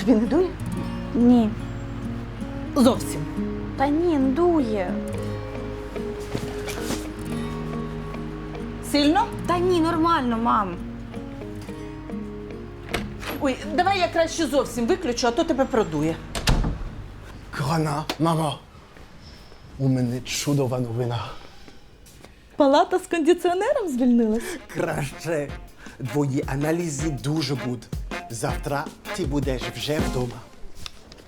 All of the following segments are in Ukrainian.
Тобі не дує? Ні. Зовсім. Та ні, не дує. Сильно? Та ні, нормально, мам. Ой, давай я краще зовсім виключу, а то тебе продує. Кохана, мамо, у мене чудова новина. Палата з кондиціонером звільнилась. Краще. Твої аналізи дуже будуть. Завтра ти будеш вже вдома.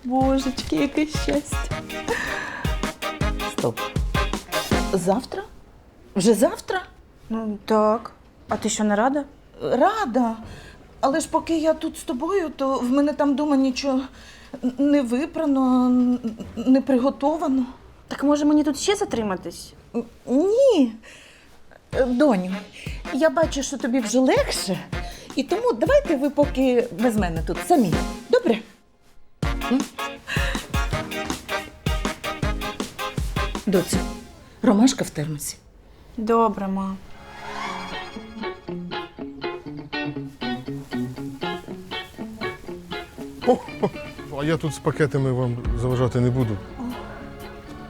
Божечки, яке щастя. Стоп. Завтра? Вже завтра? Ну так. А ти що не рада? Рада. Але ж поки я тут з тобою, то в мене там вдома нічого не випрано, не приготовано. Так може мені тут ще затриматись? Ні. Доню, я бачу, що тобі вже легше, і тому давайте ви поки без мене тут самі. Добре? М? Доцю, ромашка в термосі. Добре, мам. А я тут з пакетами вам заважати не буду.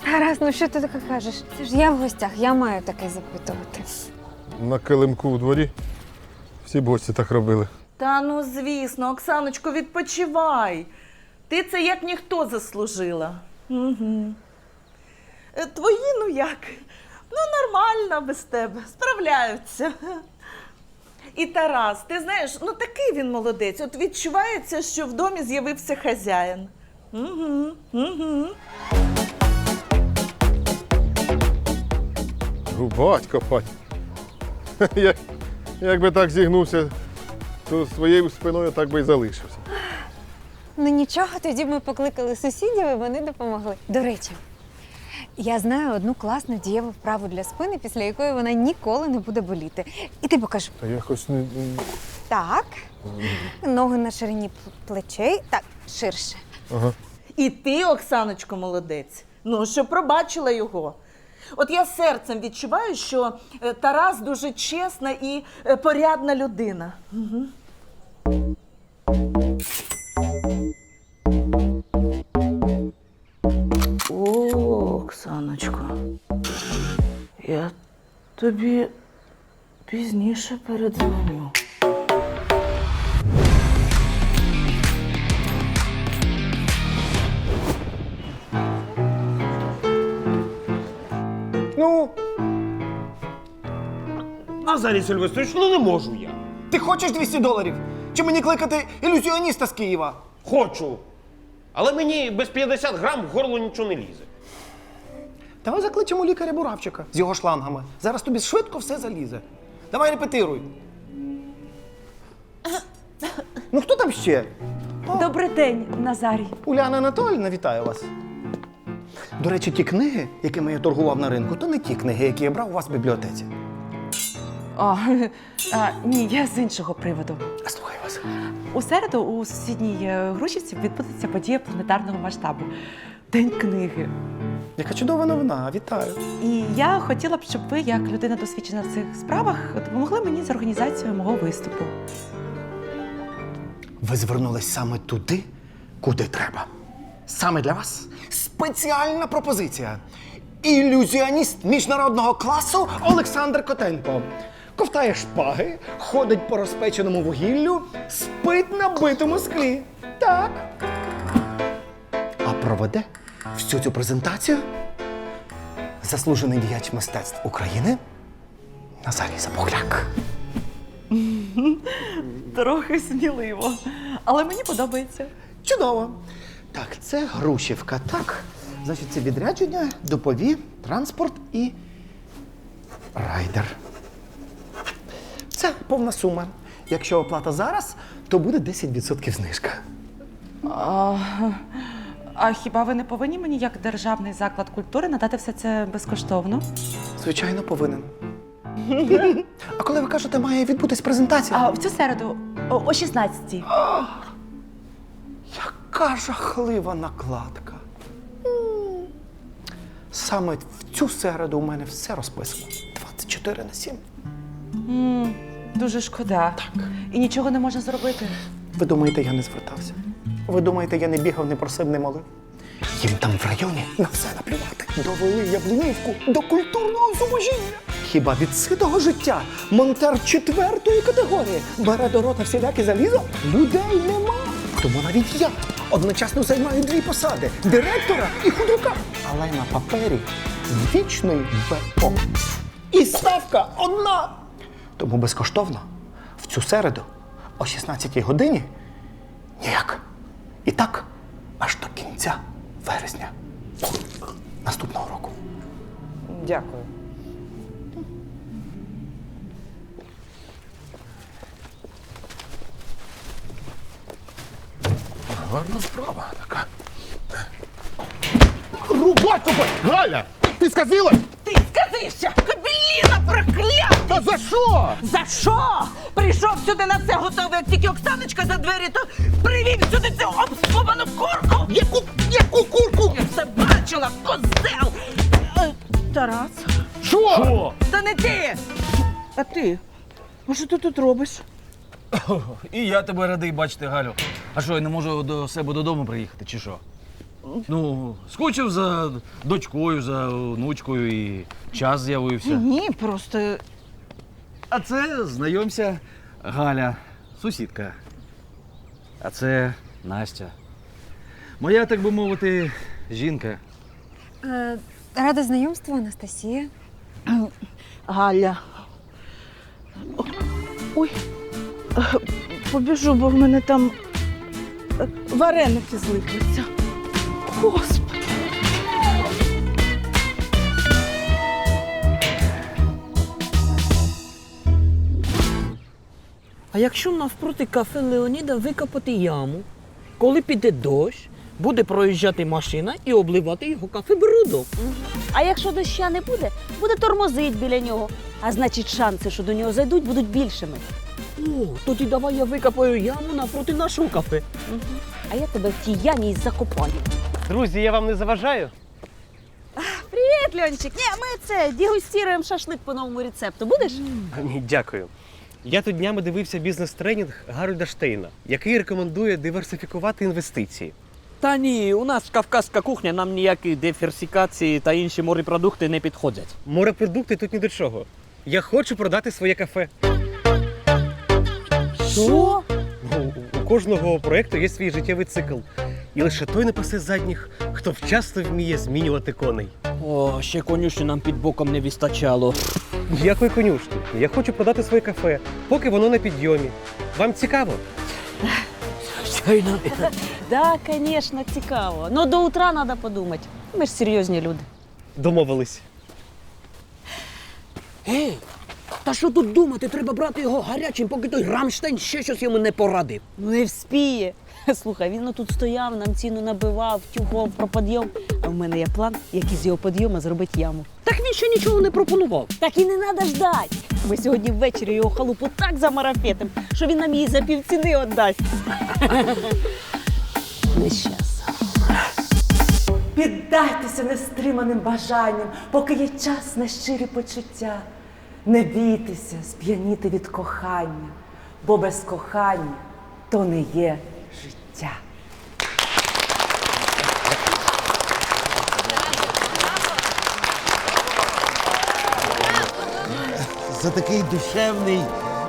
Гаразд, ну що ти таке кажеш? Це ж я в гостях, я маю таке запитувати. На килимку у дворі всі б гості так робили. Та ну звісно, Оксаночко, відпочивай. Ти це як ніхто заслужила. Угу. Твої, ну як? Ну, нормально без тебе, справляються. І Тарас, ти знаєш, ну такий він молодець. От відчувається, що в домі з'явився хазяїн. Угу, угу. Ну, батько, пать. Я, якби так зігнувся, то своєю спиною так би і залишився. Ну нічого, тоді ми покликали сусідів і вони допомогли. До речі, я знаю одну класну дієву вправу для спини, після якої вона ніколи не буде боліти. І ти покажу. Та якось не. Так. Ноги на ширині плечей. Так, ширше. Ага. І ти, Оксаночко, молодець. Ну, що пробачила його. От я серцем відчуваю, що е, Тарас дуже чесна і е, порядна людина. О, Оксаночко, я тобі пізніше передзвоню. Назарій Сильвестрович, ну не можу я. Ти хочеш 200 доларів? Чи мені кликати ілюзіоніста з Києва? Хочу. Але мені без 50 грам в горло нічого не лізе. Давай закличемо лікаря Буравчика з його шлангами. Зараз тобі швидко все залізе. Давай репетируй. Ну хто там ще? Добрий день, Назарій. Уляна Анатоліївна, вітаю вас. До речі, ті книги, якими я торгував на ринку, то не ті книги, які я брав у вас в бібліотеці. О, а, ні, я з іншого приводу. Слухаю вас. У середу у сусідній е, Грушівці відбудеться подія планетарного масштабу. День книги. Яка чудова новина, вітаю. І я хотіла б, щоб ви, як людина досвідчена в цих справах, допомогли мені з організацією мого виступу. Ви звернулись саме туди, куди треба. Саме для вас спеціальна пропозиція. Ілюзіоніст міжнародного класу Олександр Котенко. Ковтає шпаги, ходить по розпеченому вугіллю, спить на битому склі. Так. А проведе всю цю презентацію заслужений діяч мистецтв України Назарій Запухляк. Трохи сміливо, але мені подобається. Чудово. Так, це Грушівка, так. Значить, це відрядження, допові, транспорт і райдер. Це повна сума. Якщо оплата зараз, то буде 10% знижка. А, а хіба ви не повинні мені, як державний заклад культури, надати все це безкоштовно? Звичайно, повинен. А коли ви кажете, має відбутись презентація? А в цю середу о, о 16-й. Яка жахлива накладка. Саме в цю середу у мене все розписано. 24 на 7. Дуже шкода. Так. І нічого не можна зробити. Ви думаєте, я не звертався? Ви думаєте, я не бігав, не просив, не молив? Їм там в районі на все наплювати. Довели Яблунівку до культурного зуможіння. Хіба від ситого життя монтер четвертої категорії бере до рота всіляке залізо? Людей нема. Тому навіть я одночасно займаю дві посади директора і худрука. Але на папері вічний ВО. І ставка одна. Тому безкоштовно в цю середу о 16 годині ніяк. І так аж до кінця вересня наступного року. Дякую. Гарна справа така. Тебе! Галя! Ти сказила? Ти сказився! Кабеліна проклята! Та за що? За що? Прийшов сюди на все готове, як тільки Оксаночка за двері, то привів сюди цю обскубану курку! Яку, яку курку? Я все бачила, козел! Е, Тарас, Що? та не ти! А ти? А що ти тут робиш? І я тебе радий бачити, Галю. А що, я не можу до себе додому приїхати, чи що? Ну, скучив за дочкою, за внучкою і час з'явився. Ні, просто А це, знайомся, Галя, сусідка. А це Настя. Моя, так би мовити, жінка. Е, рада знайомству, Анастасія. Галя. Ой, побіжу, бо в мене там вареники злиплються. Господи. А якщо навпроти кафе Леоніда викопати яму, коли піде дощ, буде проїжджати машина і обливати його кафе брудом. А якщо доща не буде, буде тормозить біля нього. А значить, шанси, що до нього зайдуть, будуть більшими. О, тоді давай я викопаю яму навпроти нашого кафе. А я тебе в тій ямі й закопаю. Друзі, я вам не заважаю. Привіт, Льончик! Ні, ми це дегустіруємо шашлик по новому рецепту. Будеш? Ні, дякую. Я тут днями дивився бізнес-тренінг Гарольда Штейна, який рекомендує диверсифікувати інвестиції. Та ні, у нас кавказька кухня, нам ніякі диверсифікації та інші морепродукти не підходять. Морепродукти тут ні до чого. Я хочу продати своє кафе. Що? Ну, у кожного проєкту є свій життєвий цикл. І лише той не пасе задніх, хто вчасно вміє змінювати коней. О, ще конюшні нам під боком не вистачало. Ніякої конюшні. Я хочу продати своє кафе, поки воно на підйомі. Вам цікаво? Щойно. Да, звісно, цікаво. Ну до утра треба подумати. Ми ж серйозні люди. Домовились. Ей, та що тут думати? Треба брати його гарячим, поки той Рамштайн ще щось йому не порадив. Не вспіє. Слухай, він тут стояв, нам ціну набивав, тюгов про підйом. А в мене є план, як із його підйому зробити яму. Так він ще нічого не пропонував. Так і не треба ждати. Ми сьогодні ввечері його халупу так замарафетим, що він нам її за півціни віддасть. Не щас. Піддайтеся нестриманим бажанням, поки є час на щирі почуття. Не бійтеся сп'яніти від кохання, бо без кохання то не є життя. за такий душевний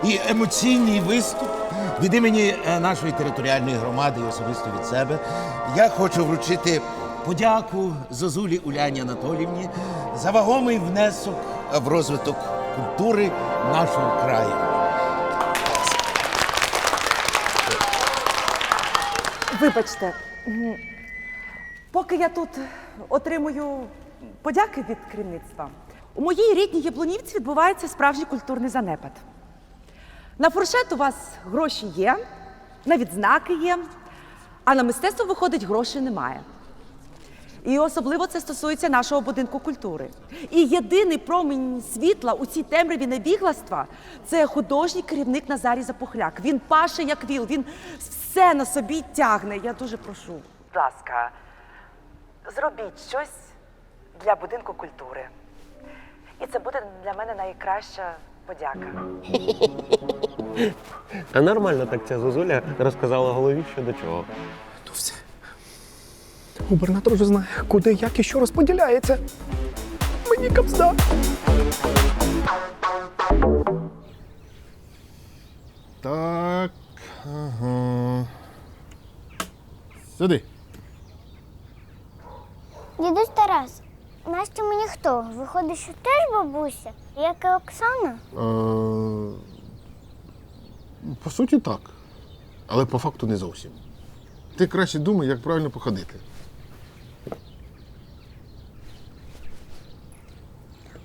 і емоційний виступ від імені е, нашої територіальної громади і особисто від себе. Я хочу вручити подяку Зозулі Уляні Анатолівні за вагомий внесок в розвиток культури нашого краю. Вибачте, поки я тут отримую подяки від керівництва, у моїй рідній Яблунівці відбувається справжній культурний занепад. На фуршет у вас гроші є, на відзнаки є, а на мистецтво виходить грошей немає. І особливо це стосується нашого будинку культури. І єдиний промінь світла у цій темряві невігластва це художній керівник Назарій Запухляк. Він паше як віл, він все на собі тягне. Я дуже прошу. Будь ласка, зробіть щось для будинку культури. І це буде для мене найкраща подяка. А нормально так ця Зозуля розказала голові, що до чого. Губернатор вже знає, куди, як і що розподіляється. Мені капзда. Так. Ага. Сюди. Дідусь Тарас, Настя мені хто? Виходить, що теж бабуся, як і Оксана? Е, По суті, так. Але по факту не зовсім. Ти краще думай, як правильно походити.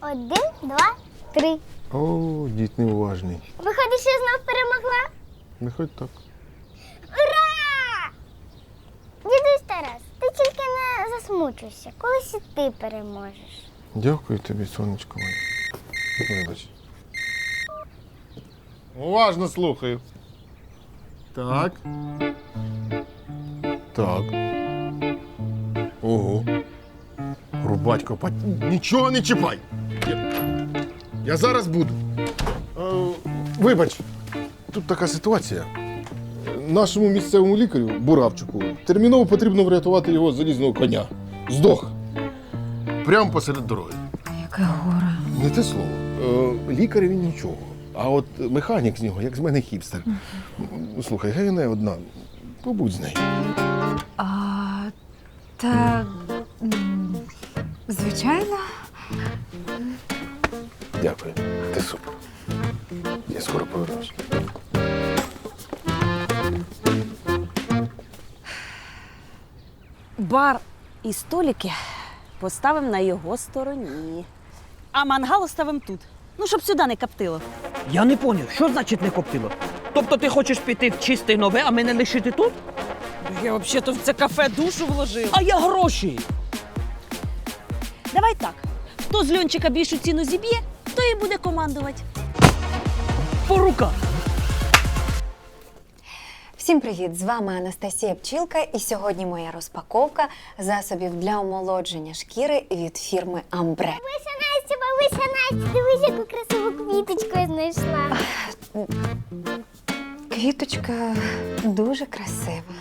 Один, два, три. О, дід неуважний. Виходить, що я знов перемогла? Не хоч так. Ура! Дідусь Тарас, ти тільки не засмучуйся, колись і ти переможеш. Дякую тобі, сонечко моє. Вибач. Уважно слухаю. Так. Так. Ого. Рубатько, пать... нічого не чіпай. Я, я зараз буду. Е, вибач, тут така ситуація. Нашому місцевому лікарю, Буравчику, терміново потрібно врятувати його залізного коня. Здох. Прямо посеред дороги. Яке горе. Не те слово. Е, лікар він нічого. А от механік з нього, як з мене хіпстер. Слухай, гей не одна. Побудь з нею. А, та. І столики поставимо на його стороні. А мангал оставимо тут. Ну, щоб сюди не коптило. Я не поняв, що значить не коптило? Тобто ти хочеш піти в чисте нове, а мене лишити тут? Я взагалі в це кафе душу вложив. А я гроші. Давай так. Хто з льончика більшу ціну зіб'є, той і буде командувати. По руках. Всім привіт! З вами Анастасія Пчілка, і сьогодні моя розпаковка засобів для омолодження шкіри від фірми Амбре. Бабуся Настя, бабуся Настя, дивись, яку красиву квіточку я знайшла. Квіточка дуже красива.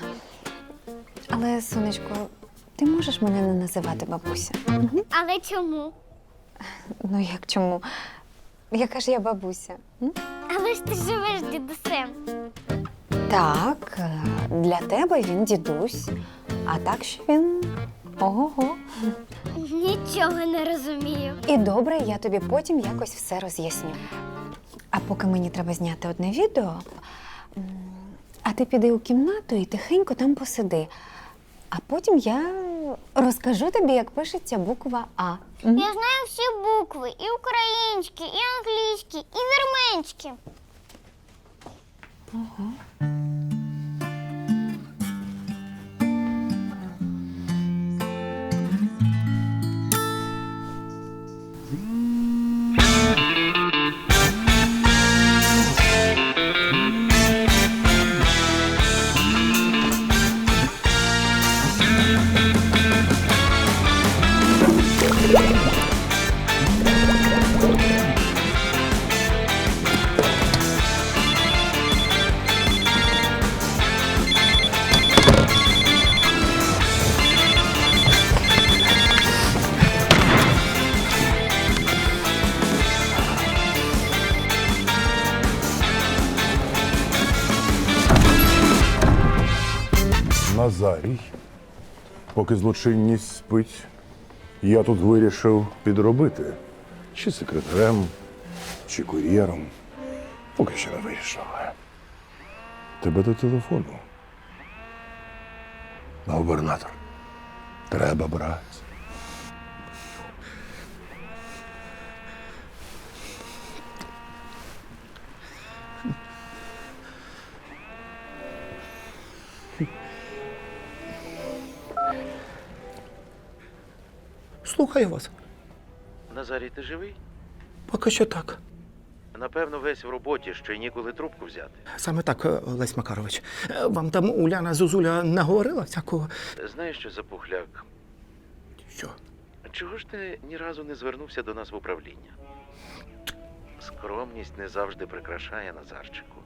Але, сонечко, ти можеш мене не називати бабуся? Але чому? Ну як чому? Яка ж я бабуся? м? Але ж ти живеш з дідусем. Так, е, для тебе він дідусь, а так що він ого-го. Нічого не розумію. І добре, я тобі потім якось все роз'ясню. А поки мені треба зняти одне відео, а ти піди у кімнату і тихенько там посиди. А потім я розкажу тобі, як пишеться буква А. Я знаю всі букви, і українські, і англійські, і вірменські. Назарій. Поки злочинність спить, я тут вирішив підробити. Чи секретарем, чи кур'єром. Поки що не вирішив. Тебе до телефону. Губернатор. Треба брати. Слухаю вас. Назарій, ти живий? Поки що так. Напевно, весь в роботі, що й ніколи трубку взяти. Саме так, е, Лесь Макарович. Е, Вам там Уляна Зозуля наговорила всякого. Знаєш що, Запухляк? Що? Чого ж ти ні разу не звернувся до нас в управління? Скромність не завжди прикрашає Назарчику.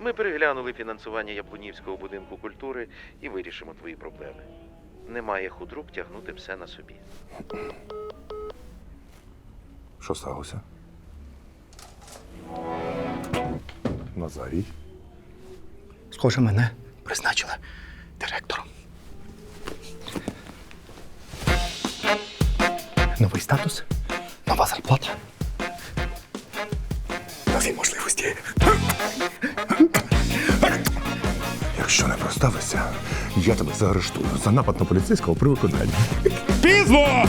Ми переглянули фінансування Яблунівського будинку культури і вирішимо твої проблеми. Немає худрук тягнути все на собі. Що сталося? Назарій? Схоже, мене призначили директором. Новий статус, нова зарплата. Нові можливості. Якщо не проставишся, я тебе заарештую за напад на поліцейського при виконанні. Пізно!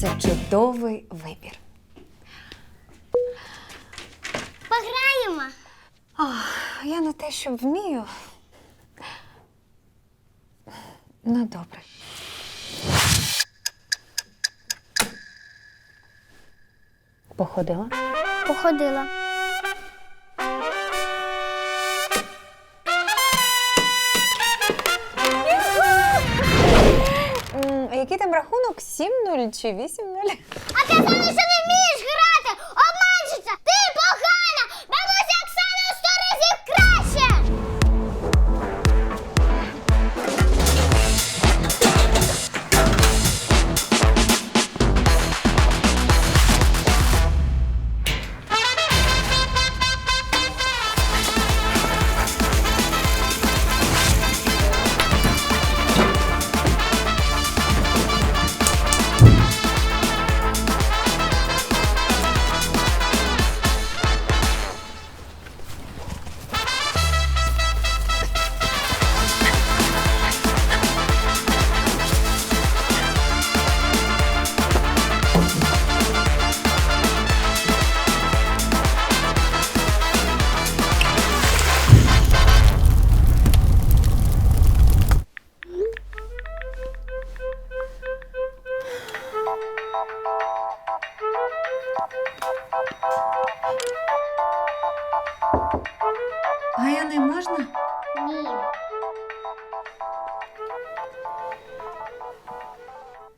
Це чудовий вибір. Пограємо. Ох, я не те, що вмію. Ну, добре. Походила? Походила. Який там рахунок? 7-0 чи 8-0? А ти саме що не вмієш грати!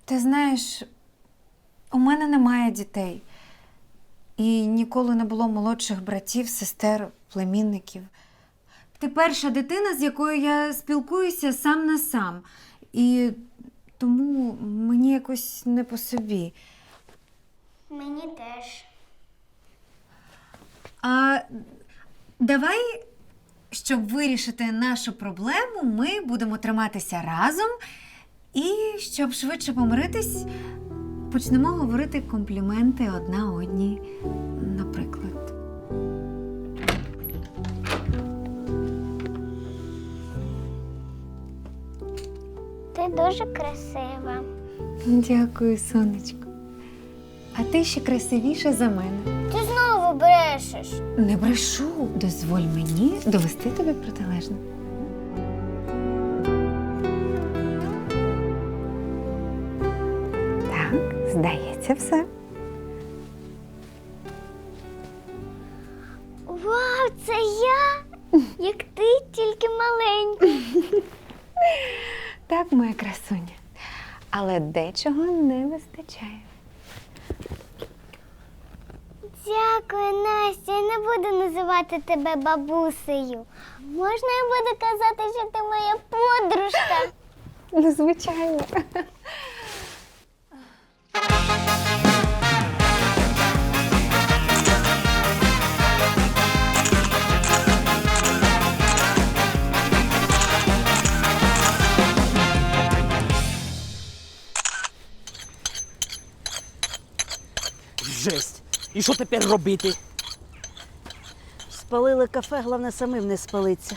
Ти знаєш, у мене немає дітей. І ніколи не було молодших братів, сестер, племінників. Ти перша дитина, з якою я спілкуюся сам на сам. І тому мені якось не по собі. Мені теж. А давай, щоб вирішити нашу проблему, ми будемо триматися разом. І щоб швидше помиритись, почнемо говорити компліменти одна одній, наприклад. Ти дуже красива. Дякую, сонечко. А ти ще красивіша за мене. Ти знову брешеш. Не брешу, дозволь мені довести тобі протилежне. Здається, все. Вау, це я! Як ти, тільки маленька. Так, моя красуня. Але дечого не вистачає. Дякую, Настя. Я не буду називати тебе бабусею. Можна я буду казати, що ти моя подружка? Ну, звичайно. Що тепер робити? Спалили кафе, головне самим не спалиться.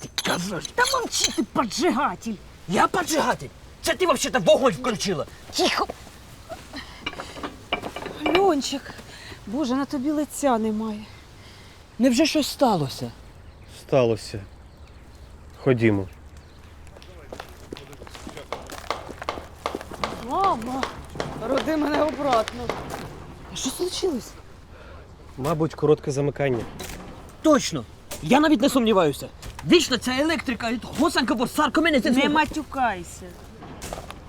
Ти кажеш, та мовчи ти поджигатель. Я поджигатель? Це ти взагалі вогонь включила. Тихо. Льончик, боже, на тобі лиця немає. Невже щось сталося? Сталося. Ходімо. Мама, роди мене обратно. А що случилось? Мабуть, коротке замикання. Точно. Я навіть не сумніваюся. Вічно ця електрика, госанка борсарка мене це Не матюкайся.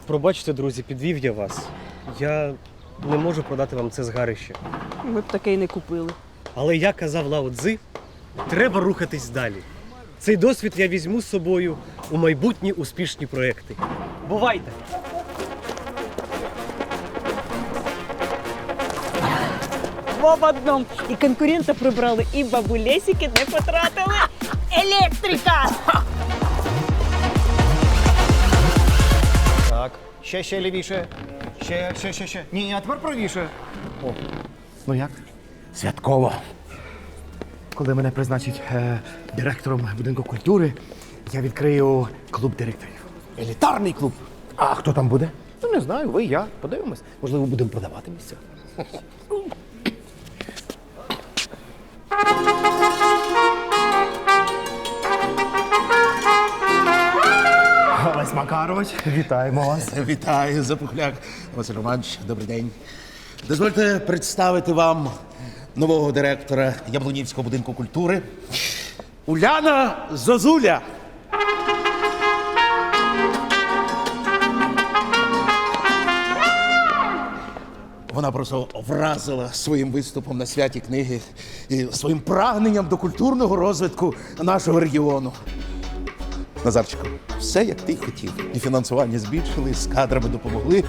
Пробачте, друзі, підвів я вас. Я не можу продати вам це згарище. Ми б таке й не купили. Але я казав Лао Цзи, треба рухатись далі. Цей досвід я візьму з собою у майбутні успішні проекти. Бувайте! Два в одному. І конкурента прибрали, і бабулесики не потратили. Електрика! Так, ще, ще лівіше. Ще, ще, ще, ще. Ні, а тепер правіше. О. Ну як? Святково. Коли мене призначать е, директором будинку культури, я відкрию клуб директорів. Елітарний клуб. А хто там буде? Ну, не знаю, ви, я. Подивимось. Можливо, будемо продавати місця. Олесь Макарович, вітаємо вас. Вітаю, Запухляк. Василь Романович, добрий день. Дозвольте представити вам нового директора Яблунівського будинку культури Уляна Зозуля. Вона просто вразила своїм виступом на святі книги і своїм прагненням до культурного розвитку нашого регіону. Назарчику, все як ти хотів. І фінансування збільшили, з кадрами допомогли.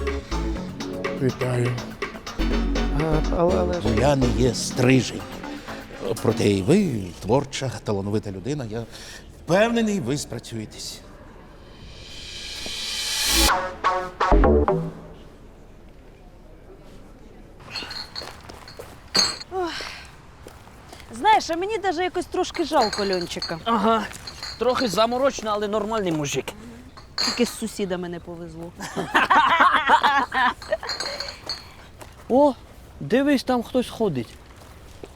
Вітаю. Але, але... У Уляни є стрижень. Проте і ви творча, талановита людина. Я впевнений, ви спрацюєтесь. А мені навіть якось трошки жалко Льончика. Ага, трохи заморочно, але нормальний мужик. Тільки з сусідами не повезло. О, дивись, там хтось ходить.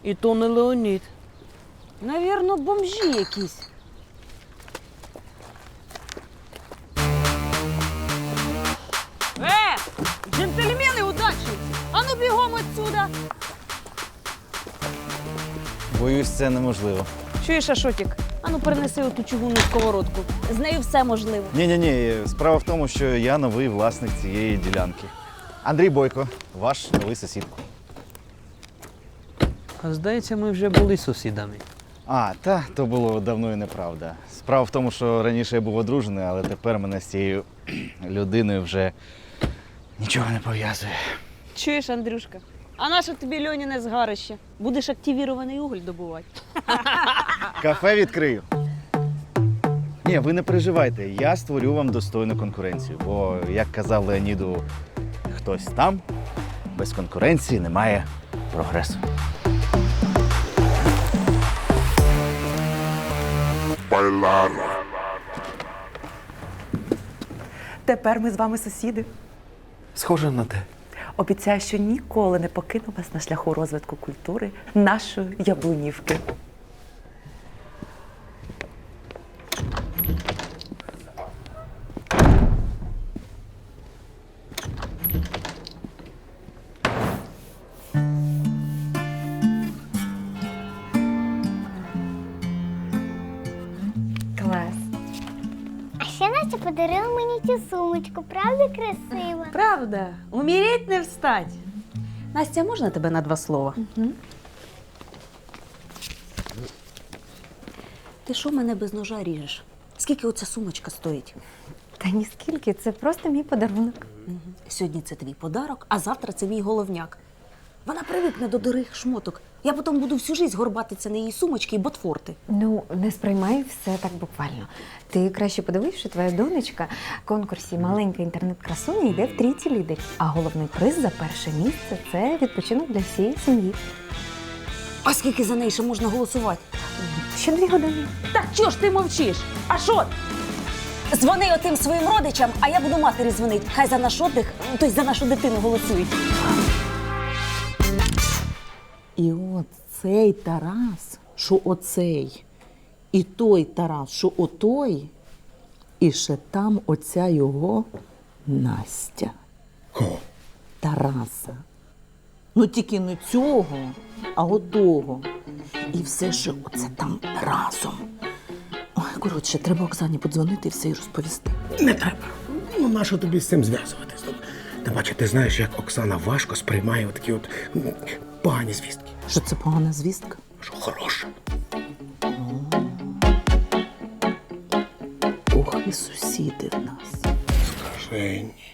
І то не Леонід. Навірно, бомжі якісь. Е! Джентльмени удачі! Ану бігом отсюда! Боюсь, це неможливо. Чуєш, Ашотік? Ану перенеси оту чугунну сковородку. З нею все можливо. Ні, ні, ні. Справа в тому, що я новий власник цієї ділянки. Андрій Бойко, ваш новий сусід. А здається, ми вже були сусідами. А, та то було давно і неправда. Справа в тому, що раніше я був одружений, але тепер мене з цією людиною вже нічого не пов'язує. Чуєш, Андрюшка? А наше тобі Льоніне згарище? Будеш активірований уголь добувати. Кафе відкрию. Ні, ви не переживайте, я створю вам достойну конкуренцію, бо, як казав Леоніду, хтось там, без конкуренції немає прогресу. Тепер ми з вами сусіди. Схоже на те. Обіцяю, що ніколи не покину вас на шляху розвитку культури нашої яблунівки. Клас. А ще Настя подарила мені цю сумочку, правда красива? Правда, встать. Настя, можна тебе на два слова? Ти що мене без ножа ріжеш? Скільки оця сумочка стоїть? Та ні скільки, це просто мій подарунок. Сьогодні це твій подарок, а завтра це мій головняк. Вона привикне до дорогих шмоток. Я потім буду всю життя горбатися на її сумочки і ботфорти. Ну, не сприймай все так буквально. Ти краще подивись, що твоя донечка в конкурсі маленька інтернет-красуня йде в трійці лідерів. А головний приз за перше місце це відпочинок для всієї сім'ї. А скільки за неї ще можна голосувати? Ще дві години. Так чого ж ти мовчиш? А що? Дзвони отим своїм родичам, а я буду матері дзвонити. Хай за наш отдих, тобто за нашу дитину голосують. І от цей Тарас, що оцей, і той Тарас, що отой, і ще там оця його Настя. Тараса. Ну тільки не цього, а отого. І все ще оце там разом. Ой, коротше, треба Оксані подзвонити і все і розповісти. Не треба. Ну, нащо тобі з цим зв'язуватись? Та бачиш, ти знаєш, як Оксана важко сприймає такі от погані звістки. Що це погана звістка? Що хороша. Ох, і сусіди в нас. Скажені.